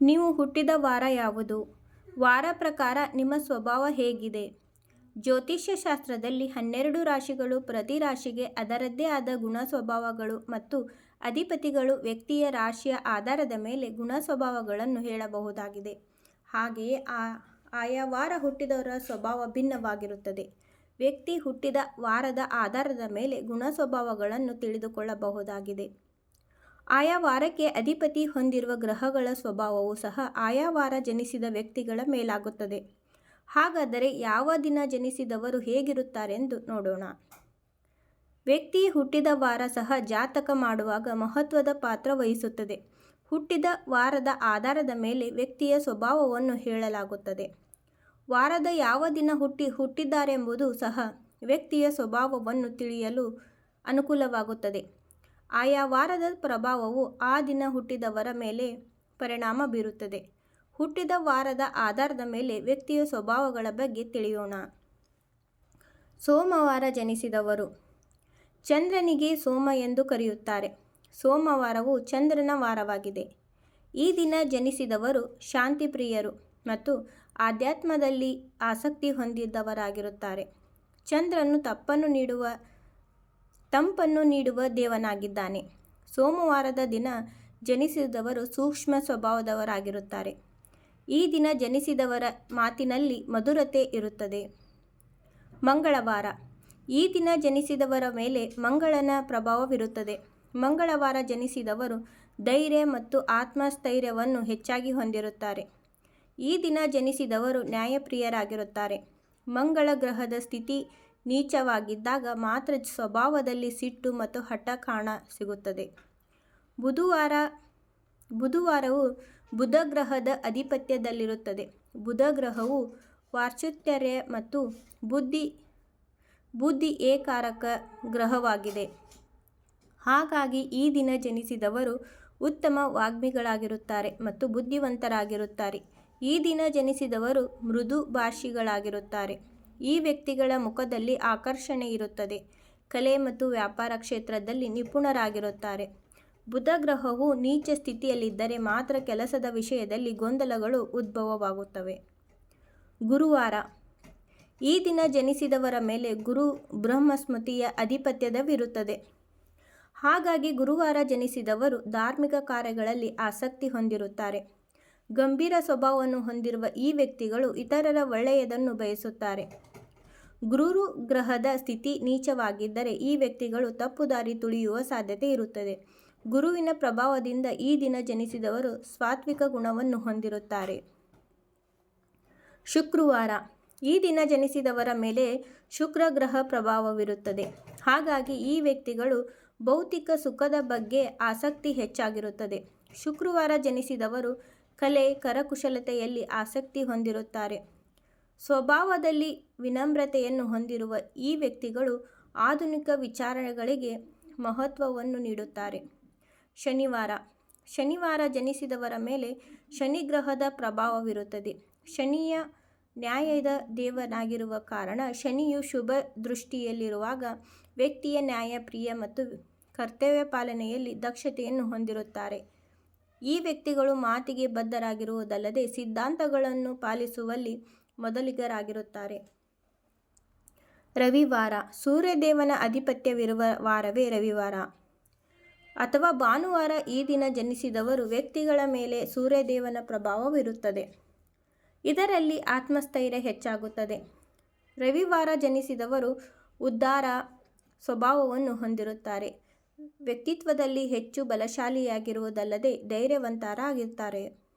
ನೀವು ಹುಟ್ಟಿದ ವಾರ ಯಾವುದು? ವಾರ ಪ್ರಕಾರ ನಿಮ್ಮ ಸ್ವಭಾವ ಹೇಗಿದೆ? ಜ್ಯೋತಿಷ್ಯ ಶಾಸ್ತ್ರದಲ್ಲಿ ಹನ್ನೆರಡು ರಾಶಿಗಳು ಪ್ರತಿ ರಾಶಿಗೆ ಅದರದ್ದೇ ಆದ ಗುಣ ಸ್ವಭಾವಗಳು ಮತ್ತು ಅಧಿಪತಿಗಳು ವ್ಯಕ್ತಿಯ ರಾಶಿಯ ಆಧಾರದ ಮೇಲೆ ಗುಣ ಸ್ವಭಾವಗಳನ್ನು ಹೇಳಬಹುದಾಗಿದೆ. ಹಾಗೆಯೇ ಆ, ಆಯಾ ವಾರ ಹುಟ್ಟಿದವರ ಸ್ವಭಾವ ಭಿನ್ನವಾಗಿರುತ್ತದೆ. ವ್ಯಕ್ತಿ ಹುಟ್ಟಿದ ವಾರದ ಆಧಾರದ ಮೇಲೆ ಗುಣ ಸ್ವಭಾವಗಳನ್ನು ತಿಳಿದುಕೊಳ್ಳಬಹುದಾಗಿದೆ. ಆಯಾ ವಾರಕ್ಕೆ ಅಧಿಪತಿ ಹೊಂದಿರುವ ಗ್ರಹಗಳ ಸ್ವಭಾವವು ಸಹ ಆಯಾ ವಾರ ಜನಿಸಿದ ವ್ಯಕ್ತಿಗಳ ಮೇಲಾಗುತ್ತದೆ. ಹಾಗಾದರೆ ಯಾವ ದಿನ ಜನಿಸಿದವರು ಹೇಗಿರುತ್ತಾರೆಂದು ನೋಡೋಣ. ವ್ಯಕ್ತಿ ಹುಟ್ಟಿದ ವಾರ ಸಹ ಜಾತಕ ಮಾಡುವಾಗ ಮಹತ್ವದ ಪಾತ್ರ ವಹಿಸುತ್ತದೆ. ಹುಟ್ಟಿದ ವಾರದ ಆಧಾರದ ಮೇಲೆ ವ್ಯಕ್ತಿಯ ಸ್ವಭಾವವನ್ನು ಹೇಳಲಾಗುತ್ತದೆ. ವಾರದ ಯಾವ ದಿನ ಹುಟ್ಟಿ ಹುಟ್ಟಿದ್ದಾರೆಂಬುದು ಸಹ ವ್ಯಕ್ತಿಯ ಸ್ವಭಾವವನ್ನು ತಿಳಿಯಲು ಅನುಕೂಲವಾಗುತ್ತದೆ. ಆಯಾ ವಾರದ ಪ್ರಭಾವವು ಆ ದಿನ ಹುಟ್ಟಿದವರ ಮೇಲೆ ಪರಿಣಾಮ ಬೀರುತ್ತದೆ. ಹುಟ್ಟಿದ ವಾರದ ಆಧಾರದ ಮೇಲೆ ವ್ಯಕ್ತಿಯ ಸ್ವಭಾವಗಳ ಬಗ್ಗೆ ತಿಳಿಯೋಣ. ಸೋಮವಾರ ಜನಿಸಿದವರು. ಚಂದ್ರನಿಗೆ ಸೋಮ ಎಂದು ಕರೆಯುತ್ತಾರೆ. ಸೋಮವಾರವು ಚಂದ್ರನ ವಾರವಾಗಿದೆ. ಈ ದಿನ ಜನಿಸಿದವರು ಶಾಂತಿಪ್ರಿಯರು ಮತ್ತು ಆಧ್ಯಾತ್ಮದಲ್ಲಿ ಆಸಕ್ತಿ ಹೊಂದಿದ್ದವರಾಗಿರುತ್ತಾರೆ ಚಂದ್ರನು ತಪ್ಪನ್ನು ನೀಡುವ ತಂಪನ್ನು ನೀಡುವ ದೇವನಾಗಿದ್ದಾನೆ. ಸೋಮವಾರದ ದಿನ ಜನಿಸಿದವರು ಸೂಕ್ಷ್ಮ ಸ್ವಭಾವದವರಾಗಿರುತ್ತಾರೆ. ಈ ದಿನ ಜನಿಸಿದವರ ಮಾತಿನಲ್ಲಿ ಮಧುರತೆ ಇರುತ್ತದೆ. ಮಂಗಳವಾರ. ಈ ದಿನ ಜನಿಸಿದವರ ಮೇಲೆ ಮಂಗಳನ ಪ್ರಭಾವವಿರುತ್ತದೆ. ಮಂಗಳವಾರ ಜನಿಸಿದವರು ಧೈರ್ಯ ಮತ್ತು ಆತ್ಮಸ್ಥೈರ್ಯವನ್ನು ಹೆಚ್ಚಾಗಿ ಹೊಂದಿರುತ್ತಾರೆ. ಈ ದಿನ ಜನಿಸಿದವರು ನ್ಯಾಯಪ್ರಿಯರಾಗಿರುತ್ತಾರೆ. ಮಂಗಳ ಗ್ರಹದ ಸ್ಥಿತಿ ನೀಚವಾಗಿದ್ದಾಗ ಮಾತ್ರ ಸ್ವಭಾವದಲ್ಲಿ ಸಿಟ್ಟು ಮತ್ತು ಹಠ ಕಾಣ ಸಿಗುತ್ತದೆ. ಬುಧವಾರ, ಬುಧವಾರವು ಬುಧ ಗ್ರಹದ ಅಧಿಪತ್ಯದಲ್ಲಿರುತ್ತದೆ. ಬುಧ ಗ್ರಹವು ವಾಕ್ಚಾತುರ್ಯ ಮತ್ತು ಬುದ್ಧಿ ಬುದ್ಧಿ ಏಕಾರಕ ಗ್ರಹವಾಗಿದೆ. ಹಾಗಾಗಿ ಈ ದಿನ ಜನಿಸಿದವರು ಉತ್ತಮ ವಾಗ್ಮಿಗಳಾಗಿರುತ್ತಾರೆ ಮತ್ತು ಬುದ್ಧಿವಂತರಾಗಿರುತ್ತಾರೆ. ಈ ದಿನ ಜನಿಸಿದವರು ಮೃದು ಭಾಷಿಗಳಾಗಿರುತ್ತಾರೆ. ಈ ವ್ಯಕ್ತಿಗಳ ಮುಖದಲ್ಲಿ ಆಕರ್ಷಣೆ ಇರುತ್ತದೆ. ಕಲೆ ಮತ್ತು ವ್ಯಾಪಾರ ಕ್ಷೇತ್ರದಲ್ಲಿ ನಿಪುಣರಾಗಿರುತ್ತಾರೆ. ಬುಧ ಗ್ರಹವು ನೀಚ ಸ್ಥಿತಿಯಲ್ಲಿದ್ದರೆ ಮಾತ್ರ ಕೆಲಸದ ವಿಷಯದಲ್ಲಿ ಗೊಂದಲಗಳು ಉದ್ಭವವಾಗುತ್ತವೆ. ಗುರುವಾರ, ಈ ದಿನ ಜನಿಸಿದವರ ಮೇಲೆ ಗುರು ಬ್ರಹ್ಮಸ್ಮೃತಿಯ ಅಧಿಪತ್ಯದವಿರುತ್ತದೆ ಹಾಗಾಗಿ ಗುರುವಾರ ಜನಿಸಿದವರು ಧಾರ್ಮಿಕ ಕಾರ್ಯಗಳಲ್ಲಿ ಆಸಕ್ತಿ ಹೊಂದಿರುತ್ತಾರೆ. ಗಂಭೀರ ಸ್ವಭಾವವನ್ನು ಹೊಂದಿರುವ ಈ ವ್ಯಕ್ತಿಗಳು ಇತರರ ಒಳ್ಳೆಯದನ್ನು ಬಯಸುತ್ತಾರೆ. ಗುರು ಗ್ರಹದ ಸ್ಥಿತಿ ನೀಚವಾಗಿದ್ದರೆ ಈ ವ್ಯಕ್ತಿಗಳು ತಪ್ಪು ದಾರಿ ತುಳಿಯುವ ಸಾಧ್ಯತೆ ಇರುತ್ತದೆ. ಗುರುವಿನ ಪ್ರಭಾವದಿಂದ ಈ ದಿನ ಜನಿಸಿದವರು ಸಾತ್ವಿಕ ಗುಣವನ್ನು ಹೊಂದಿರುತ್ತಾರೆ. ಶುಕ್ರವಾರ. ಈ ದಿನ ಜನಿಸಿದವರ ಮೇಲೆ ಶುಕ್ರ ಗ್ರಹ ಪ್ರಭಾವವಿರುತ್ತದೆ. ಹಾಗಾಗಿ ಈ ವ್ಯಕ್ತಿಗಳು ಭೌತಿಕ ಸುಖದ ಬಗ್ಗೆ ಆಸಕ್ತಿ ಹೆಚ್ಚಾಗಿರುತ್ತದೆ. ಶುಕ್ರವಾರ ಜನಿಸಿದವರು ಕಲೆ, ಕರಕುಶಲತೆಯಲ್ಲಿ ಆಸಕ್ತಿ ಹೊಂದಿರುತ್ತಾರೆ. ಸ್ವಭಾವದಲ್ಲಿ ವಿನಮ್ರತೆಯನ್ನು ಹೊಂದಿರುವ ಈ ವ್ಯಕ್ತಿಗಳು ಆಧುನಿಕ ವಿಚಾರಗಳಿಗೆ ಮಹತ್ವವನ್ನು ನೀಡುತ್ತಾರೆ. ಶನಿವಾರ. ಶನಿವಾರ ಜನಿಸಿದವರ ಮೇಲೆ ಶನಿ ಗ್ರಹದ ಪ್ರಭಾವವಿರುತ್ತದೆ. ಶನಿಯ ನ್ಯಾಯದ ದೇವನಾಗಿರುವ ಕಾರಣ ಶನಿಯು ಶುಭ ದೃಷ್ಟಿಯಲ್ಲಿರುವಾಗ ವ್ಯಕ್ತಿಯ ನ್ಯಾಯಪ್ರಿಯ ಮತ್ತು ಕರ್ತವ್ಯ ಪಾಲನೆಯಲ್ಲಿ ದಕ್ಷತೆಯನ್ನು ಹೊಂದಿರುತ್ತಾರೆ. ಈ ವ್ಯಕ್ತಿಗಳು ಮಾತಿಗೆ ಬದ್ಧರಾಗಿರುವುದಲ್ಲದೆ ಸಿದ್ಧಾಂತಗಳನ್ನು ಪಾಲಿಸುವಲ್ಲಿ ಮೊದಲಿಗರಾಗಿರುತ್ತಾರೆ. ರವಿವಾರ. ಸೂರ್ಯದೇವನ ಅಧಿಪತ್ಯವಿರುವ ವಾರವೇ ರವಿವಾರ. ಅಥವಾ ಭಾನುವಾರ ಈ ದಿನ ಜನಿಸಿದವರು ವ್ಯಕ್ತಿಗಳ ಮೇಲೆ ಸೂರ್ಯದೇವನ ಪ್ರಭಾವವಿರುತ್ತದೆ. ಇದರಲ್ಲಿ ಆತ್ಮಸ್ಥೈರ್ಯ ಹೆಚ್ಚಾಗುತ್ತದೆ. ರವಿವಾರ ಜನಿಸಿದವರು ಉದ್ದಾರ ಸ್ವಭಾವವನ್ನು ಹೊಂದಿರುತ್ತಾರೆ. ವ್ಯಕ್ತಿತ್ವದಲ್ಲಿ ಹೆಚ್ಚು ಬಲಶಾಲಿಯಾಗಿರುವುದಲ್ಲದೆ ಧೈರ್ಯವಂತರಾಗಿರುತ್ತಾರೆ.